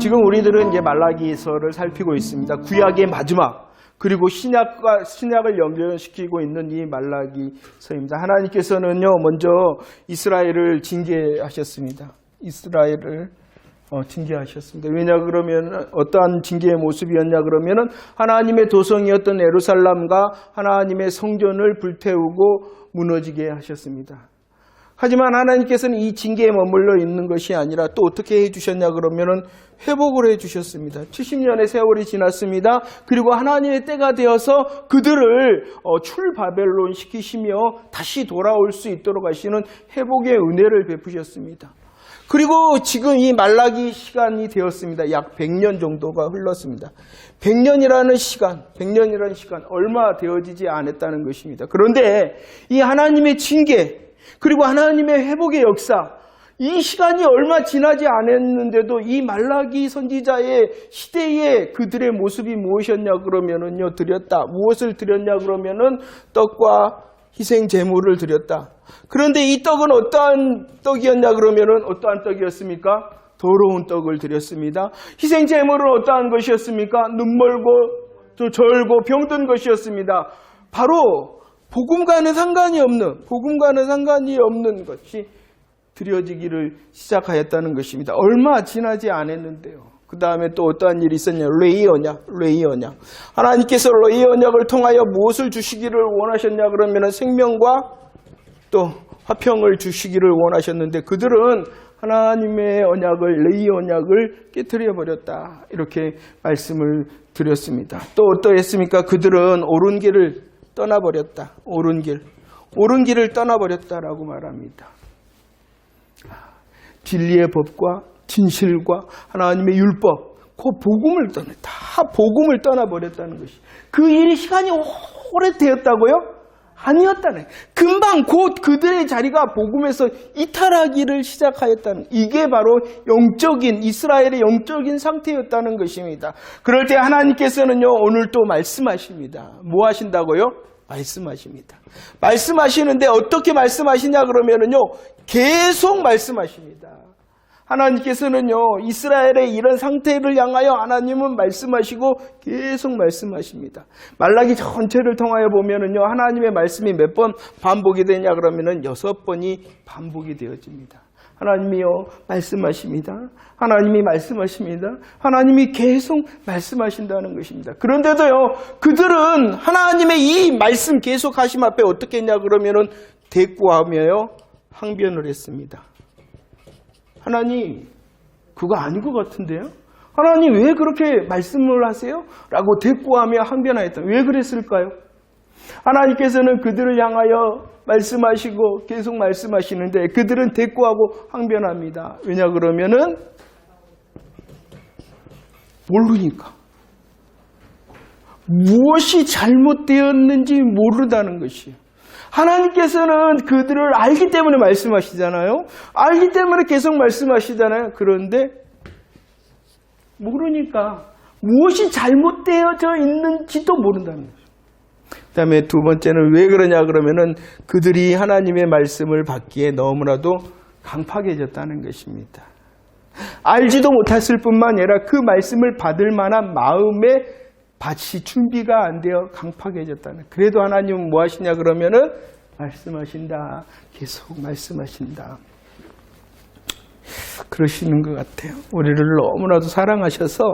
지금 우리들은 이제 말라기서를 살피고 있습니다. 구약의 마지막 그리고 신약과 신약을 연결시키고 있는 이 말라기서입니다. 하나님께서는요 먼저 이스라엘을 징계하셨습니다. 이스라엘을 어, 징계하셨습니다. 왜냐 그러면 어떠한 징계의 모습이었냐 그러면은 하나님의 도성이었던 에루살람과 하나님의 성전을 불태우고 무너지게 하셨습니다. 하지만 하나님께서는 이 징계에 머물러 있는 것이 아니라 또 어떻게 해주셨냐 그러면은 회복을 해주셨습니다. 70년의 세월이 지났습니다. 그리고 하나님의 때가 되어서 그들을 어, 출바벨론 시키시며 다시 돌아올 수 있도록 하시는 회복의 은혜를 베푸셨습니다. 그리고 지금 이 말라기 시간이 되었습니다. 약 100년 정도가 흘렀습니다. 100년이라는 시간, 100년이라는 시간 얼마 되어지지 않았다는 것입니다. 그런데 이 하나님의 징계, 그리고 하나님의 회복의 역사, 이 시간이 얼마 지나지 않았는데도 이 말라기 선지자의 시대에 그들의 모습이 무엇이었냐 그러면은요, 드렸다. 무엇을 드렸냐 그러면은 떡과 희생 제물을 드렸다. 그런데 이 떡은 어떠한 떡이었냐 그러면은 어떠한 떡이었습니까? 더러운 떡을 드렸습니다. 희생 제물은 어떠한 것이었습니까? 눈멀고 또 절고 병든 것이었습니다. 바로 복음과는 상관이 없는 복음과는 상관이 없는 것이 드려지기를 시작하였다는 것입니다. 얼마 지나지 않았는데요. 그 다음에 또 어떠한 일이 있었냐? 레이 언약, 레이 언약. 하나님께서 레이 언약을 통하여 무엇을 주시기를 원하셨냐? 그러면 생명과 또 화평을 주시기를 원하셨는데 그들은 하나님의 언약을, 레이 언약을 깨뜨려 버렸다. 이렇게 말씀을 드렸습니다. 또 어떠했습니까? 그들은 옳은 길을 떠나버렸다. 옳은 길. 옳은 길을 떠나버렸다라고 말합니다. 진리의 법과 진실과 하나님의 율법, 그 복음을 떠나, 다 복음을 떠나버렸다는 것이. 그 일이 시간이 오래 되었다고요? 아니었다네. 금방 곧 그들의 자리가 복음에서 이탈하기를 시작하였다는 이게 바로 영적인 이스라엘의 영적인 상태였다는 것입니다. 그럴 때 하나님께서는요 오늘 또 말씀하십니다. 뭐 하신다고요? 말씀하십니다. 말씀하시는데 어떻게 말씀하시냐 그러면은요 계속 말씀하십니다. 하나님께서는요, 이스라엘의 이런 상태를 향하여 하나님은 말씀하시고 계속 말씀하십니다. 말라기 전체를 통하여 보면은요, 하나님의 말씀이 몇 번 반복이 되냐 그러면은 여섯 번이 반복이 되어집니다. 하나님이요, 말씀하십니다. 하나님이 말씀하십니다. 하나님이 계속 말씀하신다는 것입니다. 그런데도요, 그들은 하나님의 이 말씀 계속 하심 앞에 어떻게 했냐 그러면은 대꾸하며요, 항변을 했습니다. 하나님, 그거 아닌 것 같은데요? 하나님, 왜 그렇게 말씀을 하세요? 라고 대꾸하며 항변하였다. 왜 그랬을까요? 하나님께서는 그들을 향하여 말씀하시고 계속 말씀하시는데 그들은 대꾸하고 항변합니다. 왜냐 그러면은 모르니까. 무엇이 잘못되었는지 모르다는 것이에요. 하나님께서는 그들을 알기 때문에 말씀하시잖아요. 알기 때문에 계속 말씀하시잖아요. 그런데 모르니까 무엇이 잘못되어져 있는지도 모른다는 거죠. 그 다음에 두 번째는 왜 그러냐 그러면은 그들이 하나님의 말씀을 받기에 너무나도 강팍해졌다는 것입니다. 알지도 못했을 뿐만 아니라 그 말씀을 받을 만한 마음의 밭이 준비가 안 되어 강팍해졌다는. 그래도 하나님은 뭐 하시냐 그러면은 말씀하신다. 계속 말씀하신다. 그러시는 것 같아요. 우리를 너무나도 사랑하셔서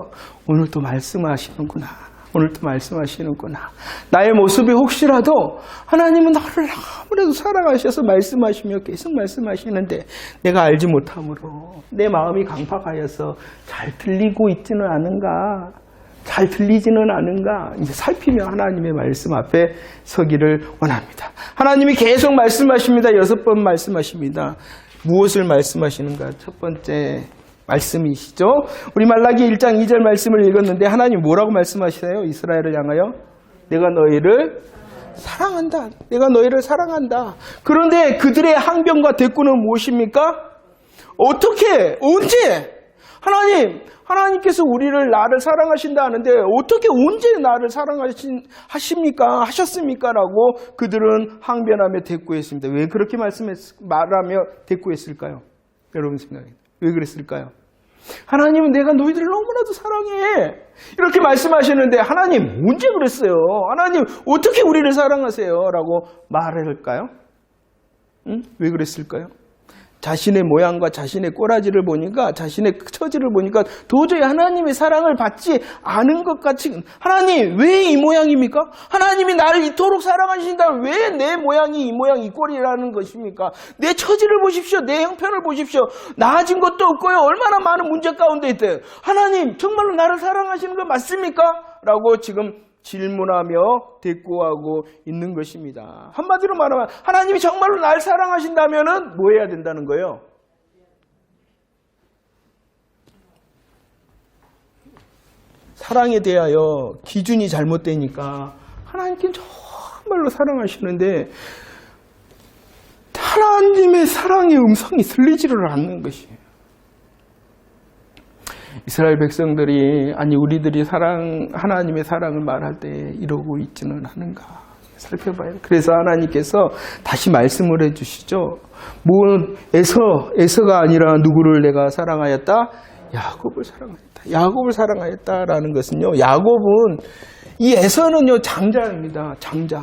오늘도 말씀하시는구나. 오늘도 말씀하시는구나. 나의 모습이 혹시라도 하나님은 나를 아무래도 사랑하셔서 말씀하시며 계속 말씀하시는데 내가 알지 못함으로 내 마음이 강팍하여서 잘 들리고 있지는 않은가. 잘 들리지는 않은가 이제 살피며 하나님의 말씀 앞에 서기를 원합니다. 하나님이 계속 말씀하십니다. 여섯 번 말씀하십니다. 무엇을 말씀하시는가? 첫 번째 말씀이시죠. 우리 말라기 1장 2절 말씀을 읽었는데 하나님 뭐라고 말씀하시나요? 이스라엘을 향하여 내가 너희를 사랑한다. 내가 너희를 사랑한다. 그런데 그들의 항변과 대꾸는 무엇입니까? 어떻게? 언제? 하나님, 하나님께서 우리를 나를 사랑하신다 하는데 어떻게 언제 나를 사랑하신 하십니까? 하셨습니까? 라고 그들은 항변하며 대꾸했습니다. 왜 그렇게 말씀했 말하며 대꾸했을까요? 여러분 생각에 왜 그랬을까요? 하나님은 내가 너희들을 너무나도 사랑해. 이렇게 말씀하시는데 하나님 언제 그랬어요? 하나님 어떻게 우리를 사랑하세요? 라고 말할까요? 응? 왜 그랬을까요? 자신의 모양과 자신의 꼬라지를 보니까 자신의 처지를 보니까 도저히 하나님의 사랑을 받지 않은 것 같이 하나님 왜 이 모양입니까? 하나님이 나를 이토록 사랑하신다면 왜내 모양이 이 모양 이 꼴이라는 것입니까? 내 처지를 보십시오. 내 형편을 보십시오. 나아진 것도 없고요. 얼마나 많은 문제 가운데 있대요. 하나님 정말로 나를 사랑하시는 거 맞습니까? 라고 지금 질문하며 대꾸하고 있는 것입니다. 한마디로 말하면 하나님이 정말로 날 사랑하신다면은 뭐 해야 된다는 거예요? 사랑에 대하여 기준이 잘못되니까 하나님께 정말로 사랑하시는데 하나님의 사랑의 음성이 들리지를 않는 것이에요. 이스라엘 백성들이 아니 우리들이 사랑 하나님의 사랑을 말할 때 이러고 있지는 않은가 살펴봐요. 그래서 하나님께서 다시 말씀을 해주시죠. 뭐 에서 에서가 아니라 누구를 내가 사랑하였다? 야곱을 사랑하였다. 야곱을 사랑하였다라는 것은요. 야곱은 이 에서는요 장자입니다. 장자,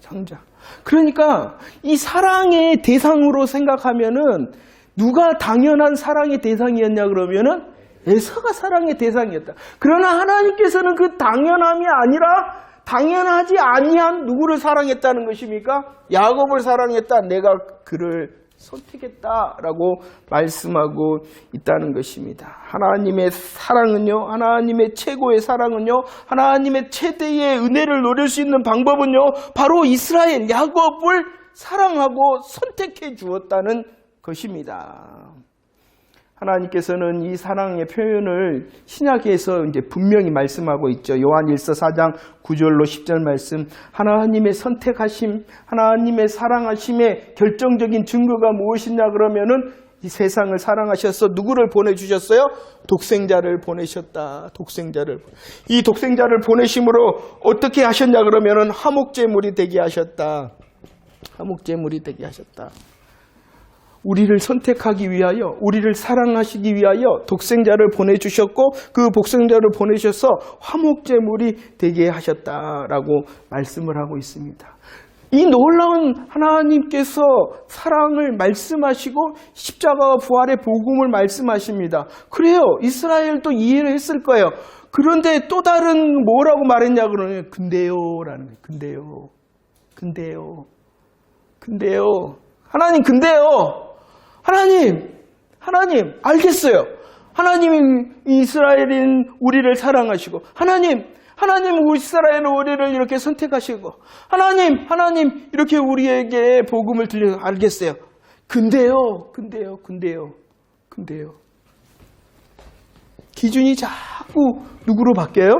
장자. 그러니까 이 사랑의 대상으로 생각하면은 누가 당연한 사랑의 대상이었냐 그러면은 에서가 사랑의 대상이었다. 그러나 하나님께서는 그 당연함이 아니라 당연하지 아니한 누구를 사랑했다는 것입니까? 야곱을 사랑했다. 내가 그를 선택했다라고 말씀하고 있다는 것입니다. 하나님의 사랑은요, 하나님의 최고의 사랑은요, 하나님의 최대의 은혜를 노릴 수 있는 방법은요, 바로 이스라엘 야곱을 사랑하고 선택해 주었다는 것입니다. 하나님께서는 이 사랑의 표현을 신약에서 이제 분명히 말씀하고 있죠. 요한 1서 4장 9절로 10절 말씀. 하나님의 선택하심, 하나님의 사랑하심의 결정적인 증거가 무엇이냐 그러면은 이 세상을 사랑하셔서 누구를 보내주셨어요? 독생자를 보내셨다. 독생자를. 이 독생자를 보내심으로 어떻게 하셨냐 그러면은 화목제물이 되게 하셨다. 화목제물이 되게 하셨다. 우리를 선택하기 위하여, 우리를 사랑하시기 위하여 독생자를 보내주셨고 그 독생자를 보내셔서 화목제물이 되게 하셨다라고 말씀을 하고 있습니다. 이 놀라운 하나님께서 사랑을 말씀하시고 십자가와 부활의 복음을 말씀하십니다. 그래요. 이스라엘도 이해를 했을 거예요. 그런데 또 다른 뭐라고 말했냐 그러면 근데요라는 거예요. 근데요. 근데요. 근데요. 하나님 근데요. 하나님, 하나님, 알겠어요. 하나님이 이스라엘인 우리를 사랑하시고, 하나님, 하나님 이스라엘 우리를 이렇게 선택하시고, 하나님, 하나님, 이렇게 우리에게 복음을 들려, 알겠어요. 근데요, 근데요, 근데요, 근데요. 기준이 자꾸 누구로 바뀌어요?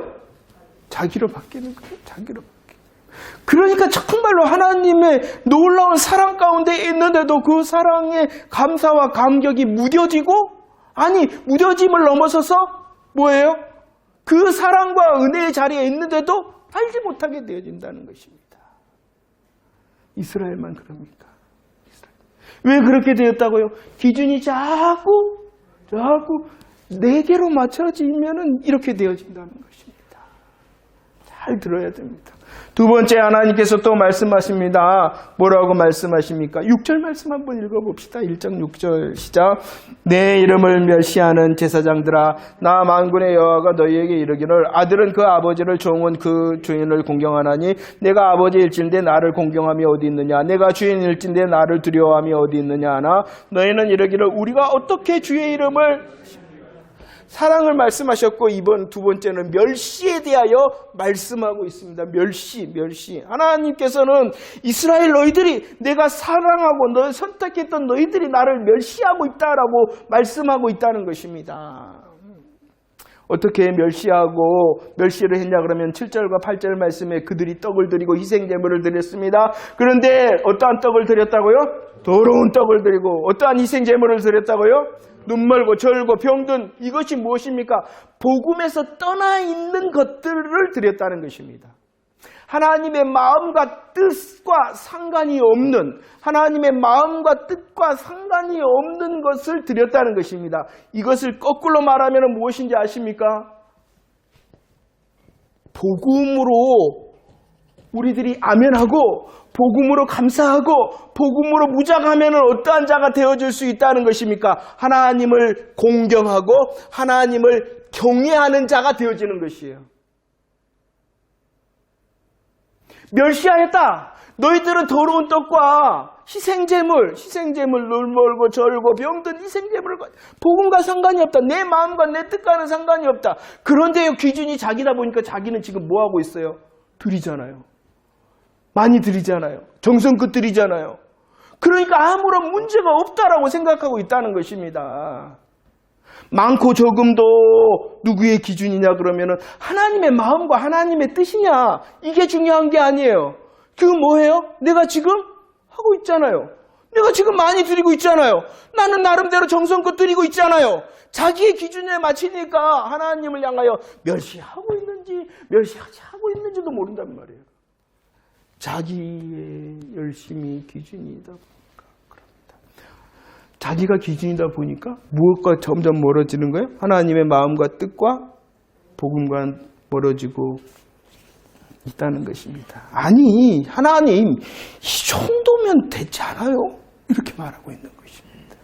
자기로 바뀌는 거예요, 자기로. 그러니까 정말로 하나님의 놀라운 사랑 가운데 있는데도 그 사랑의 감사와 감격이 무뎌지고 아니 무뎌짐을 넘어서서 뭐예요? 그 사랑과 은혜의 자리에 있는데도 알지 못하게 되어진다는 것입니다. 이스라엘만 그럽니까? 이스라엘. 왜 그렇게 되었다고요? 기준이 자꾸 자꾸 네 개로 맞춰지면은 이렇게 되어진다는 것입니다. 잘 들어야 됩니다. 두 번째 하나님께서 또 말씀하십니다. 뭐라고 말씀하십니까? 6절 말씀 한번 읽어봅시다. 1장 6절 시작. 내 이름을 멸시하는 제사장들아 나 만군의 여호와가 너희에게 이르기를 아들은 그 아버지를 종은 그 주인을 공경하나니 내가 아버지일진데 나를 공경함이 어디 있느냐 내가 주인일진데 나를 두려워함이 어디 있느냐 하나 너희는 이르기를 우리가 어떻게 주의 이름을 사랑을 말씀하셨고 이번 두 번째는 멸시에 대하여 말씀하고 있습니다. 멸시, 멸시. 하나님께서는 이스라엘 너희들이 내가 사랑하고 너 선택했던 너희들이 나를 멸시하고 있다라고 말씀하고 있다는 것입니다. 어떻게 멸시하고 멸시를 했냐 그러면 7절과 8절 말씀에 그들이 떡을 드리고 희생 제물을 드렸습니다. 그런데 어떠한 떡을 드렸다고요? 더러운 떡을 드리고 어떠한 희생 제물을 드렸다고요? 눈멀고 절고 병든 이것이 무엇입니까? 복음에서 떠나 있는 것들을 드렸다는 것입니다. 하나님의 마음과 뜻과 상관이 없는 하나님의 마음과 뜻과 상관이 없는 것을 드렸다는 것입니다. 이것을 거꾸로 말하면 무엇인지 아십니까? 복음으로 우리들이 아멘하고 복음으로 감사하고 복음으로 무장하면 어떠한 자가 되어질 수 있다는 것입니까? 하나님을 공경하고 하나님을 경외하는 자가 되어지는 것이에요. 멸시하였다. 너희들은 더러운 떡과 희생제물, 희생제물 늘 멀고 절고 병든 희생제물을 가- 복음과 상관이 없다. 내 마음과 내 뜻과는 상관이 없다. 그런데요 기준이 자기다 보니까 자기는 지금 뭐 하고 있어요? 드리잖아요. 많이 드리잖아요. 정성껏 드리잖아요. 그러니까 아무런 문제가 없다라고 생각하고 있다는 것입니다. 많고 적음도 누구의 기준이냐 그러면은 하나님의 마음과 하나님의 뜻이냐 이게 중요한 게 아니에요. 그건 뭐예요? 내가 지금 하고 있잖아요. 내가 지금 많이 드리고 있잖아요. 나는 나름대로 정성껏 드리고 있잖아요. 자기의 기준에 맞추니까 하나님을 향하여 멸시하고 있는지 멸시하지 하고 있는지도 모른단 말이에요. 자기의 열심이 기준이다 보니까 그럽니다. 자기가 기준이다 보니까 무엇과 점점 멀어지는 거예요? 하나님의 마음과 뜻과 복음과 멀어지고 있다는 것입니다. 아니, 하나님, 이 정도면 되지 않아요? 이렇게 말하고 있는 것입니다.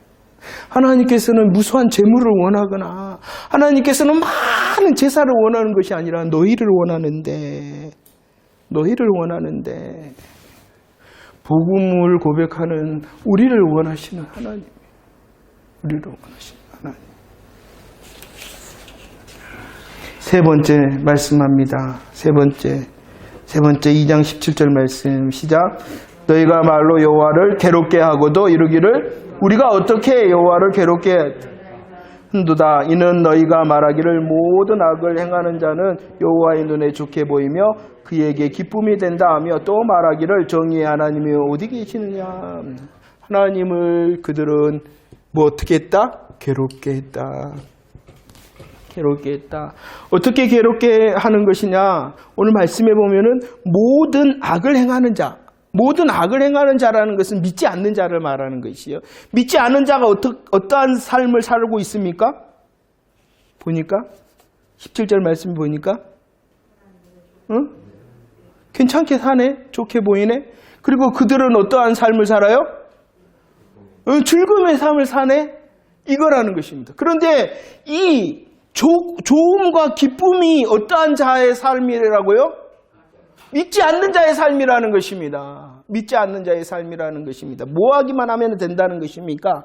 하나님께서는 무수한 재물을 원하거나, 하나님께서는 많은 제사를 원하는 것이 아니라 너희를 원하는데, 너희를 원하는데, 복음을 고백하는 우리를 원하시는 하나님. 우리를 원하시는 하나님. 세 번째 말씀합니다. 세 번째. 세 번째 2장 17절 말씀 시작. 너희가 말로 여호와를 괴롭게 하고도 이르기를 우리가 어떻게 여호와를 괴롭게 한도다. 이는 너희가 말하기를 모든 악을 행하는 자는 여호와의 눈에 좋게 보이며 그에게 기쁨이 된다 하며 또 말하기를 정의의 하나님이 어디 계시느냐. 하나님을 그들은 뭐 어떻게 했다? 괴롭게 했다. 괴롭게 했다. 어떻게 괴롭게 하는 것이냐? 오늘 말씀해 보면은 모든 악을 행하는 자, 모든 악을 행하는 자라는 것은 믿지 않는 자를 말하는 것이요. 믿지 않는 자가 어떠, 어떠한 삶을 살고 있습니까? 보니까 17절 말씀 보니까 응? 괜찮게 사네, 좋게 보이네. 그리고 그들은 어떠한 삶을 살아요? 응, 즐거움의 삶을 사네. 이거라는 것입니다. 그런데 이 조, 좋음과 기쁨이 어떠한 자의 삶이라고요? 믿지 않는 자의 삶이라는 것입니다. 믿지 않는 자의 삶이라는 것입니다. 뭐 하기만 하면 된다는 것입니까?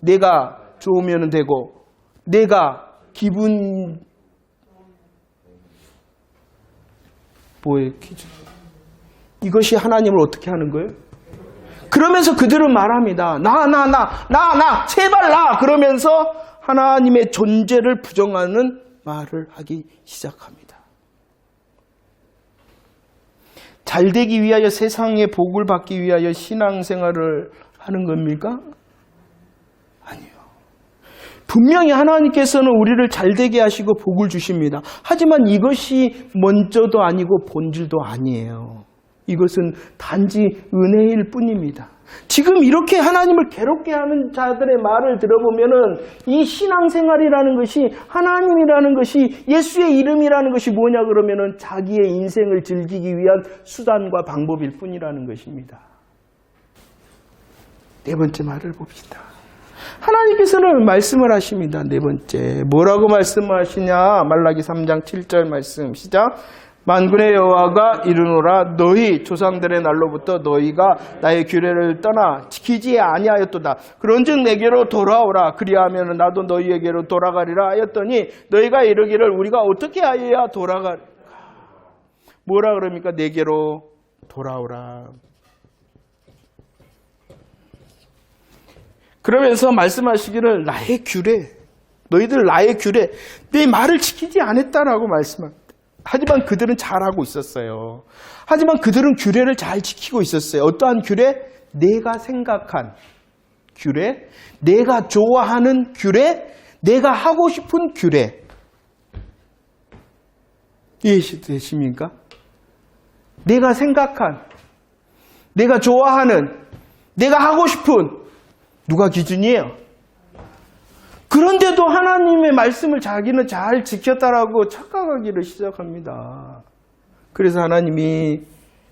내가 좋으면 되고, 내가 기분, 뭐의 기준? 이것이 하나님을 어떻게 하는 거예요? 그러면서 그들은 말합니다. 나, 나, 나, 나, 나, 제발 나! 그러면서 하나님의 존재를 부정하는 말을 하기 시작합니다. 잘 되기 위하여 세상의 복을 받기 위하여 신앙생활을 하는 겁니까? 아니요. 분명히 하나님께서는 우리를 잘 되게 하시고 복을 주십니다. 하지만 이것이 먼저도 아니고 본질도 아니에요. 이것은 단지 은혜일 뿐입니다. 지금 이렇게 하나님을 괴롭게 하는 자들의 말을 들어보면은 이 신앙생활이라는 것이 하나님이라는 것이 예수의 이름이라는 것이 뭐냐 그러면은 자기의 인생을 즐기기 위한 수단과 방법일 뿐이라는 것입니다. 네 번째 말을 봅시다. 하나님께서는 말씀을 하십니다. 네 번째. 뭐라고 말씀하시냐? 말라기 3장 7절 말씀. 시작. 만군의 여호와가 이르노라 너희 조상들의 날로부터 너희가 나의 규례를 떠나 지키지 아니하였도다. 그런즉 내게로 돌아오라. 그리하면 나도 너희에게로 돌아가리라 하였더니 너희가 이르기를 우리가 어떻게 하여야 돌아가? 뭐라 그럽니까? 내게로 돌아오라. 그러면서 말씀하시기를 나의 규례, 너희들 나의 규례, 내 말을 지키지 않았다라고 말씀합니다. 하지만 그들은 잘하고 있었어요. 하지만 그들은 규례를 잘 지키고 있었어요. 어떠한 규례? 내가 생각한 규례, 내가 좋아하는 규례, 내가 하고 싶은 규례. 이해되십니까? 내가 생각한, 내가 좋아하는, 내가 하고 싶은 누가 기준이에요? 그런데도 하나님의 말씀을 자기는 잘 지켰다라고 착각하기를 시작합니다. 그래서 하나님이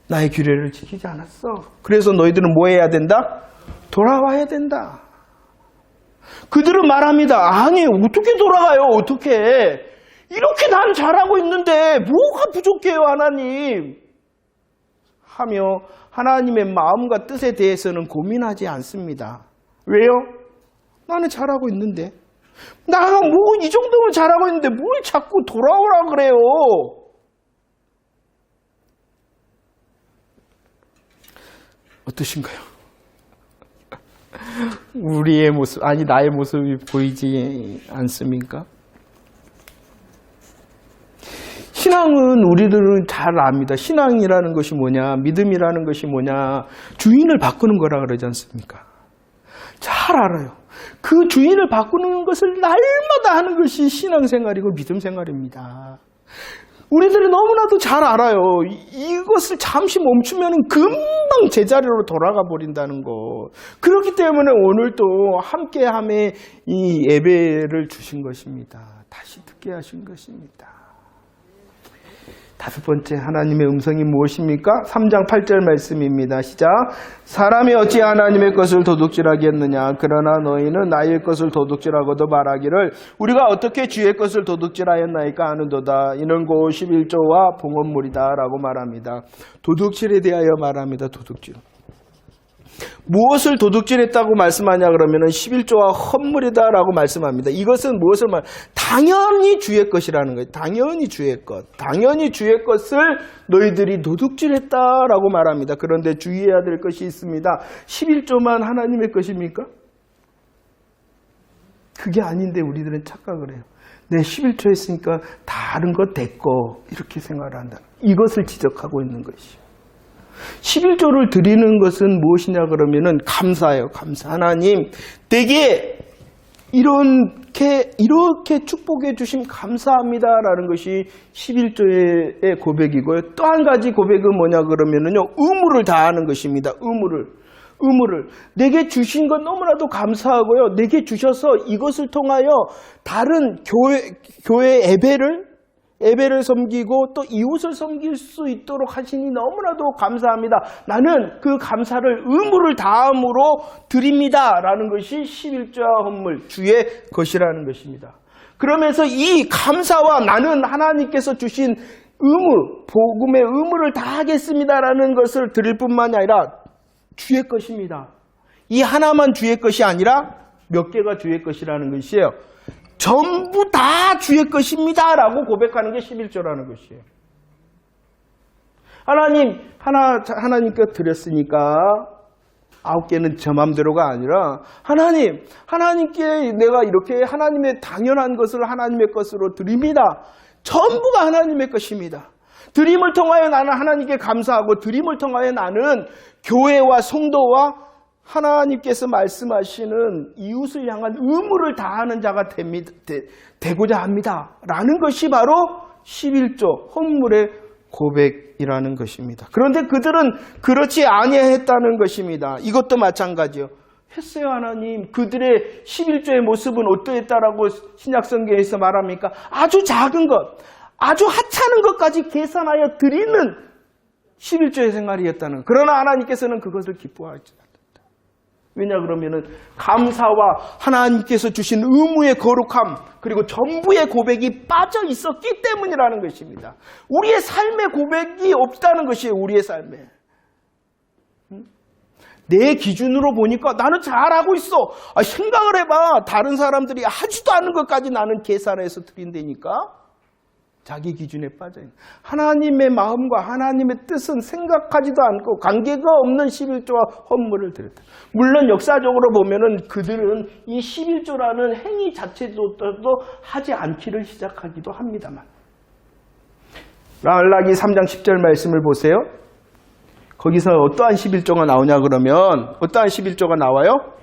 나의 규례를 지키지 않았어. 그래서 너희들은 뭐 해야 된다? 돌아와야 된다. 그들은 말합니다. 아니, 어떻게 돌아가요? 어떻게? 이렇게 난 잘하고 있는데 뭐가 부족해요, 하나님? 하며 하나님의 마음과 뜻에 대해서는 고민하지 않습니다. 왜요? 나는 잘하고 있는데. 나가 뭐 이 정도면 잘하고 있는데 뭘 자꾸 돌아오라 그래요? 어떠신가요? 우리의 모습, 아니, 나의 모습이 보이지 않습니까? 신앙은 우리들은 잘 압니다. 신앙이라는 것이 뭐냐, 믿음이라는 것이 뭐냐, 주인을 바꾸는 거라 그러지 않습니까? 잘 알아요. 그 주인을 바꾸는 것을 날마다 하는 것이 신앙생활이고 믿음생활입니다. 우리들이 너무나도 잘 알아요. 이- 이것을 잠시 멈추면 금방 제자리로 돌아가 버린다는 거. 그렇기 때문에 오늘 또 함께함에 이 예배를 주신 것입니다. 다시 듣게 하신 것입니다. 다섯 번째 하나님의 음성이 무엇입니까? 3장 8절 말씀입니다. 시작. 사람이 어찌 하나님의 것을 도둑질하겠느냐? 그러나 너희는 나의 것을 도둑질하고도 말하기를 우리가 어떻게 주의 것을 도둑질하였나이까 하는도다. 이는 고 11조와 봉헌물이다라고 말합니다. 도둑질에 대하여 말합니다. 도둑질. 무엇을 도둑질했다고 말씀하냐 그러면은 11조와 헛물이다라고 말씀합니다. 이것은 무엇을 말? 당연히 주의 것이라는 거예요. 당연히 주의 것. 당연히 주의 것을 너희들이 도둑질했다라고 말합니다. 그런데 주의해야 될 것이 있습니다. 11조만 하나님의 것입니까? 그게 아닌데 우리들은 착각을 해요. 내 11조 했으니까 다른 것 됐고 이렇게 생각을 한다. 이것을 지적하고 있는 것이요. 11조를 드리는 것은 무엇이냐 그러면은 감사예요. 감사. 하나님, 되게 이렇게 이렇게 축복해 주심 감사합니다라는 것이 11조의 고백이고요. 또 한 가지 고백은 뭐냐 그러면은요. 의무를 다하는 것입니다. 의무를. 의무를 내게 주신 것 너무나도 감사하고요. 내게 주셔서 이것을 통하여 다른 교회 교회 예배를 예배를 섬기고 또 이웃을 섬길 수 있도록 하시니 너무나도 감사합니다. 나는 그 감사를 의무를 다함으로 드립니다 라는 것이 11조와 헌물 주의 것이라는 것입니다. 그러면서 이 감사와 나는 하나님께서 주신 의무, 복음의 의무를 다하겠습니다라는 것을 드릴 뿐만이 아니라 주의 것입니다. 이 하나만 주의 것이 아니라 몇 개가 주의 것이라는 것이에요. 전부 다 주의 것입니다. 라고 고백하는 게 11조라는 것이에요. 하나님, 하나, 하나님께 드렸으니까 아홉 개는 저 맘대로가 아니라 하나님, 하나님께 내가 이렇게 하나님의 당연한 것을 하나님의 것으로 드립니다. 전부가 하나님의 것입니다. 드림을 통하여 나는 하나님께 감사하고 드림을 통하여 나는 교회와 성도와 하나님께서 말씀하시는 이웃을 향한 의무를 다하는 자가 됩니다, 되, 고자 합니다. 라는 것이 바로 11조 헌물의 고백이라는 것입니다. 그런데 그들은 그렇지 아니했다는 것입니다. 이것도 마찬가지요. 했어요, 하나님. 그들의 11조의 모습은 어떠했다라고 신약성경에서 말합니까? 아주 작은 것, 아주 하찮은 것까지 계산하여 드리는 11조의 생활이었다는. 그러나 하나님께서는 그것을 기뻐하지 않는다. 왜냐 그러면은 감사와 하나님께서 주신 의무의 거룩함 그리고 전부의 고백이 빠져 있었기 때문이라는 것입니다. 우리의 삶의 고백이 없다는 것이에요. 우리의 삶에. 내 기준으로 보니까 나는 잘하고 있어. 아, 생각을 해봐. 다른 사람들이 하지도 않은 것까지 나는 계산해서 드린다니까. 자기 기준에 빠져 있는 하나님의 마음과 하나님의 뜻은 생각하지도 않고 관계가 없는 11조와 헌물을 드렸다. 물론 역사적으로 보면은 그들은 이 11조라는 행위 자체도 하지 않기를 시작하기도 합니다만. 라알라기 3장 10절 말씀을 보세요. 거기서 어떠한 11조가 나오냐 그러면 어떠한 11조가 나와요?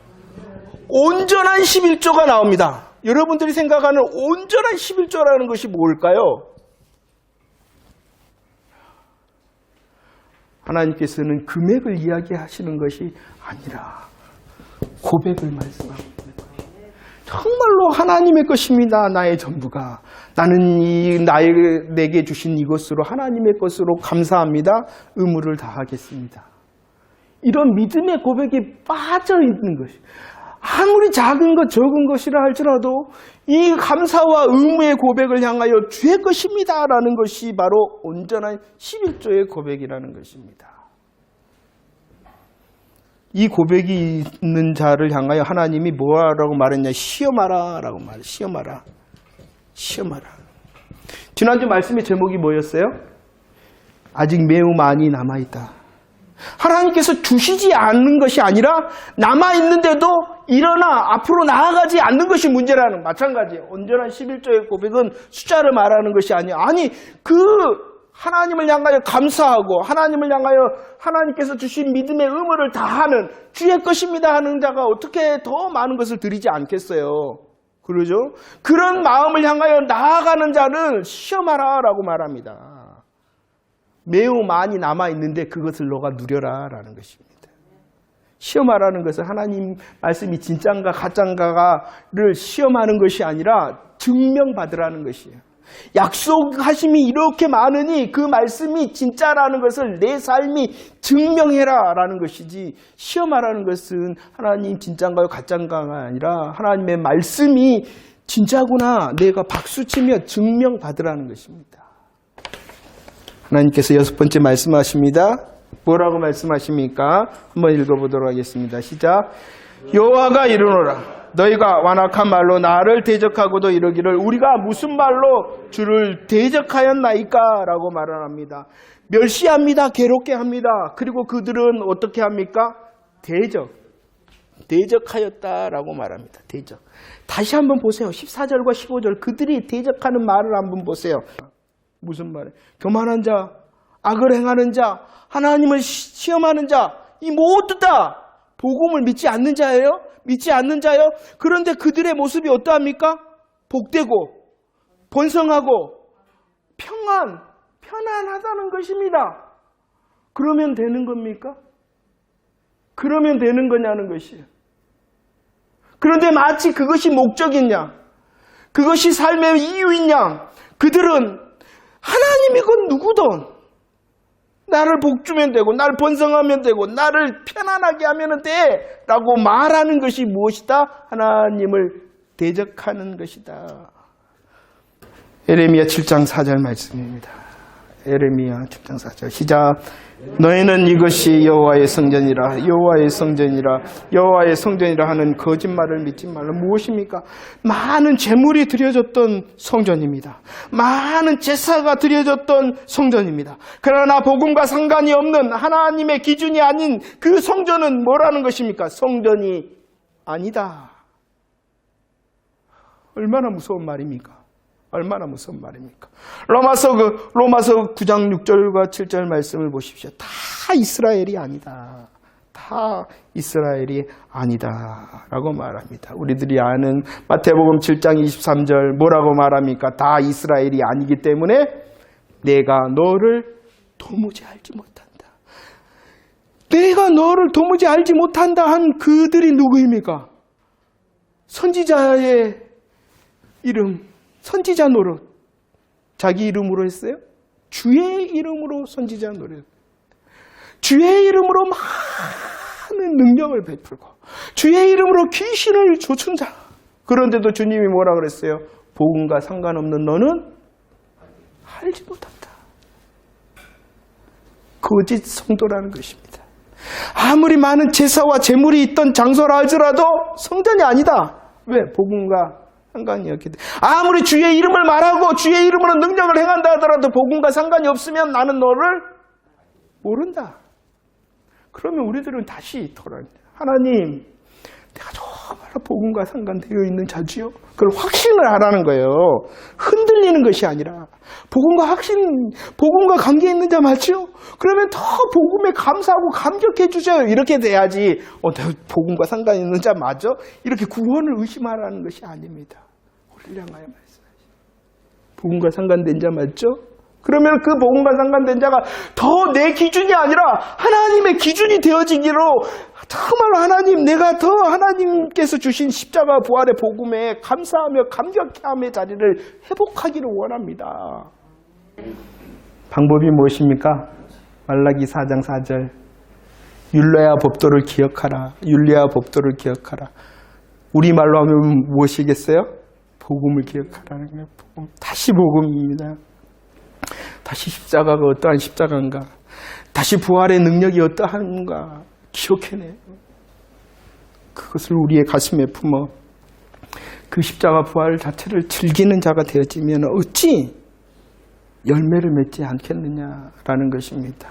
온전한 11조가 나옵니다. 여러분들이 생각하는 온전한 11조라는 것이 뭘까요? 하나님께서는 금액을 이야기하시는 것이 아니라 고백을 거예요. 정말로 하나님의 것입니다. 나의 전부가. 나는 이 나의 내게 주신 이것으로 하나님의 것으로 감사합니다. 의무를 다하겠습니다. 이런 믿음의 고백이 빠져 있는 것이 아무리 작은 것 적은 것이라 할지라도 이 감사와 의무의 고백을 향하여 주의 것입니다 라는 것이 바로 온전한 11조의 고백이라는 것입니다. 이 고백이 있는 자를 향하여 하나님이 뭐라고 말했냐? 시험하라 라고 말해. 시험하라. 시험하라. 지난주 말씀의 제목이 뭐였어요? 아직 매우 많이 남아 있다. 하나님께서 주시지 않는 것이 아니라 남아 있는데도 일어나 앞으로 나아가지 않는 것이 문제라는 마찬가지예요. 온전한 11조의 고백은 숫자를 말하는 것이 아니야. 아니 그 하나님을 향하여 감사하고 하나님을 향하여 하나님께서 주신 믿음의 의무를 다하는 주의 것입니다 하는 자가 어떻게 더 많은 것을 드리지 않겠어요. 그러죠? 그런 마음을 향하여 나아가는 자는 시험하라라고 말합니다. 매우 많이 남아 있는데 그것을 너가 누려라라는 것입니다. 시험하라는 것은 하나님 말씀이 진짠가 가짠가를 시험하는 것이 아니라 증명받으라는 것이에요. 약속하심이 이렇게 많으니 그 말씀이 진짜라는 것을 내 삶이 증명해라 라는 것이지 시험하라는 것은 하나님 진짠가요 가짠가가 아니라 하나님의 말씀이 진짜구나 내가 박수치며 증명받으라는 것입니다. 하나님께서 여섯 번째 말씀하십니다. 뭐라고 말씀하십니까? 한번 읽어보도록 하겠습니다. 시작. 여호와가 이르노라. 너희가 완악한 말로 나를 대적하고도 이러기를 우리가 무슨 말로 주를 대적하였나이까? 라고 말을 합니다. 멸시합니다. 괴롭게 합니다. 그리고 그들은 어떻게 합니까? 대적. 대적하였다라고 말합니다. 대적. 다시 한번 보세요. 14절과 15절. 그들이 대적하는 말을 한번 보세요. 무슨 말이에요? 교만한 자, 악을 행하는 자, 하나님을 시- 시험하는 자, 이 모두 다 복음을 믿지 않는 자예요? 믿지 않는 자요? 그런데 그들의 모습이 어떠합니까? 복되고, 번성하고, 평안, 편안하다는 것입니다. 그러면 되는 겁니까? 그러면 되는 거냐는 것이에요. 그런데 마치 그것이 목적이냐? 그것이 삶의 이유이냐? 그들은 하나님이건 누구든 나를 복주면 되고 나를 번성하면 되고 나를 편안하게 하면 돼 라고 말하는 것이 무엇이다? 하나님을 대적하는 것이다. 에레미야 7장 4절 말씀입니다. 에레미야 7장 4절 시작 너희는 이것이 여호와의 성전이라 여호와의 성전이라 여호와의 성전이라 하는 거짓말을 믿지 말라 무엇입니까? 많은 재물이 드려졌던 성전입니다. 많은 제사가 드려졌던 성전입니다. 그러나 복음과 상관이 없는 하나님의 기준이 아닌 그 성전은 뭐라는 것입니까? 성전이 아니다. 얼마나 무서운 말입니까? 얼마나 무서운 말입니까? 로마서 그 로마서 9장 6절과 7절 말씀을 보십시오. 다 이스라엘이 아니다. 다 이스라엘이 아니다라고 말합니다. 우리들이 아는 마태복음 7장 23절 뭐라고 말합니까? 다 이스라엘이 아니기 때문에 내가 너를 도무지 알지 못한다. 내가 너를 도무지 알지 못한다 한 그들이 누구입니까? 선지자의 이름, 선지자 노릇. 자기 이름으로 했어요? 주의 이름으로 선지자 노릇. 주의 이름으로 많은 능력을 베풀고, 주의 이름으로 귀신을 쫓은 자. 그런데도 주님이 뭐라 그랬어요? 복음과 상관없는 너는 알지 못한다. 거짓 성도라는 것입니다. 아무리 많은 제사와 제물이 있던 장소라 할지라도 성전이 아니다. 왜? 복음과 상관이 없기 때문에. 아무리 주의 이름을 말하고 주의 이름으로 능력을 행한다 하더라도 복음과 상관이 없으면 나는 너를 모른다. 그러면 우리들은 다시 돌아옵니다. 하나님, 내가 정말 복음과 상관되어 있는 자지요? 그걸 확신을 하라는 거예요. 흔들리는 것이 아니라 복음과 확신, 복음과 관계 있는 자 맞죠? 그러면 더 복음에 감사하고 감격해 주세요. 이렇게 돼야지. 어, 내가 복음과 상관 있는 자 맞죠? 이렇게 구원을 의심하라는 것이 아닙니다. 향하여 말씀하시. 복음과 상관된 자 맞죠? 그러면 그 복음과 상관된 자가 더 내 기준이 아니라 하나님의 기준이 되어지기로 정말 하나님 내가 더 하나님께서 주신 십자가 부활의 복음에 감사하며 감격함의 자리를 회복하기를 원합니다. 방법이 무엇입니까? 말라기 4장 4절 율례와 법도를 기억하라. 율례와 법도를 기억하라. 우리말로 하면 무엇이겠어요? 복음을 기억하라는 거예요. 복음. 다시 복음입니다. 다시 십자가가 어떠한 십자가인가? 다시 부활의 능력이 어떠한가? 기억해내요. 그것을 우리의 가슴에 품어 그 십자가 부활 자체를 즐기는 자가 되어지면 어찌 열매를 맺지 않겠느냐라는 것입니다.